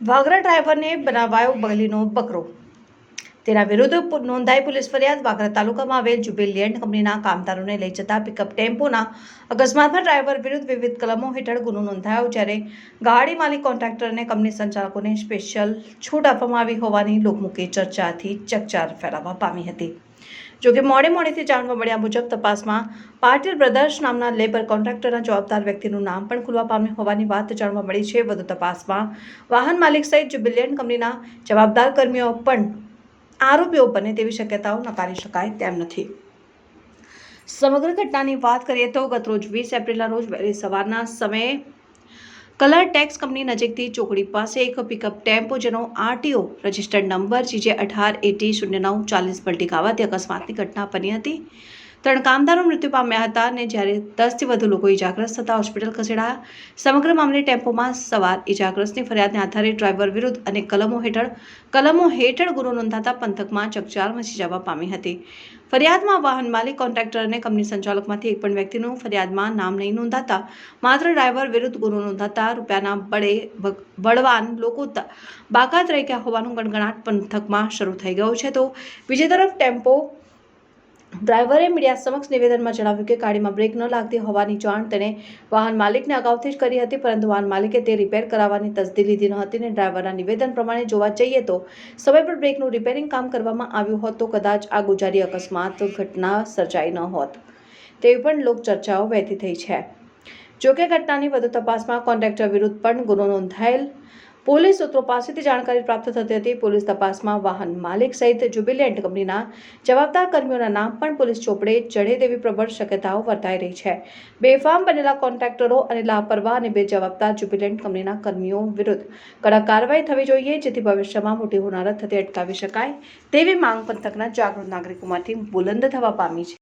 વાગરા ડ્રાઈવરને બનાવાયો બગલીનો બકરો. તેના વિરુદ્ધ નોંધાઈ પોલીસ ફરિયાદ વાગરા તાલુકામાં આવેલ જુબેલિયન્ટ કંપનીના કામદારોને લઈ જતા પિકઅપ ટેમ્પોના અકસ્માતમાં ડ્રાઈવર વિરુદ્ધ વિવિધ કલમો હેઠળ ગુનો નોંધાયો, જ્યારે ગાડી માલિક કોન્ટ્રાક્ટર અને કંપની સંચાલકોને સ્પેશિયલ છૂટ આપવામાં આવી હોવાની લોકમુખી ચર્ચાથી ચકચાર ફેલાવા પામી હતી. જોકે મોડે મોડેથી જાણવા મળ્યા મુજબ તપાસમાં પાટીલ બ્રધર્સ નામના લેબર કોન્ટ્રાક્ટરના જવાબદાર વ્યક્તિનું નામ પણ ખુલવા પામ્યું હોવાની વાત જાણવા મળી છે. વધુ તપાસમાં વાહન માલિક સહિત જુબિલિયન કંપનીના જવાબદાર કર્મીઓ પણ આરોપીઓ બને તેવી શક્યતાઓ નકારી શકાય તેમ નથી. સમગ્ર ઘટનાની વાત કરીએ તો ગતરોજ વીસ એપ્રિલના રોજ વહેલી સવારના સમયે કલર ટેક્સ કંપની નજીકથી ચોકડી પાસે એક પિકઅપ ટેમ્પો જેનો આરટીઓ રજિસ્ટર્ડ નંબર જીજે અઢાર એટી શૂન્ય નવ ચાલીસ પલટી ખાવાથી અકસ્માતની ઘટના બની હતી. ત્રણ કામદારો મૃત્યુ પામ્યા હતા અને જ્યારે દસથી વધુ લોકો ઇજાગ્રસ્ત થતા હોસ્પિટલ ખસેડાયા. સમગ્ર મામલે ટેમ્પોમાં સવાર ઇજાગ્રસ્તની ફરિયાદને આધારે ડ્રાઈવર વિરુદ્ધ અને કલમો હેઠળ કલમો હેઠળ ગુનો નોંધાતા પંથકમાં ચકચાર મચી જવા પામી હતી. ફરિયાદમાં વાહન માલિક, કોન્ટ્રાક્ટર અને કંપની સંચાલકમાંથી એક પણ વ્યક્તિનું ફરિયાદમાં નામ નહીં નોંધાતા, માત્ર ડ્રાઈવર વિરુદ્ધ ગુનો નોંધાતા રૂપિયાના બળે બળવાન લોકો બાકાત રહી ગયા હોવાનું ગણગણાટ પંથકમાં શરૂ થઈ ગયો છે. તો બીજી તરફ ટેમ્પો ડ્રાઈવરે મીડિયા સમક્ષ નિવેદનમાં જણાવ્યું કે ગાડીમાં બ્રેક ન લાગતી હોવાની જાણ તેણે વાહન માલિકને અગાઉથી જ કરી હતી, પરંતુ વાહન માલિકે તે રિપેર કરાવવાની તસદી લીધી ન હતી અને ડ્રાઈવરના નિવેદન પ્રમાણે જોવા જઈએ તો સમય પર બ્રેકનું રિપેરિંગ કામ કરવામાં આવ્યું હોત તો કદાચ આ ગુજારી અકસ્માત ઘટના સર્જાઈ ન હોત. તેવી પણ લોકચર્ચાઓ વહેતી થઈ છે. જોકે ઘટનાની વધુ તપાસમાં કોન્ટ્રાક્ટર વિરુદ્ધ પણ ગુનો નોંધાયેલ પોલીસ સૂત્રો પાસેથી જાણકારી પ્રાપ્ત થતી હતી. પોલીસ તપાસમાં વાહન માલિક સહિત જુબિલિયન્ટ કંપનીના જવાબદાર કર્મીઓના નામ પણ પોલીસ ચોપડે ચઢે તેવી પ્રબળ શક્યતાઓ વર્તાઈ રહી છે. બેફામ બનેલા કોન્ટ્રાક્ટરો અને લાપરવાહ અને બેજવાબદાર જુબિલિયન્ટ કંપનીના કર્મીઓ વિરુદ્ધ કડક કાર્યવાહી થવી જોઈએ, જેથી ભવિષ્યમાં મોટી હોનારત થતી અટકાવી શકાય તેવી માંગ પંથકના જાગૃત નાગરિકોમાંથી બુલંદ થવા પામી છે.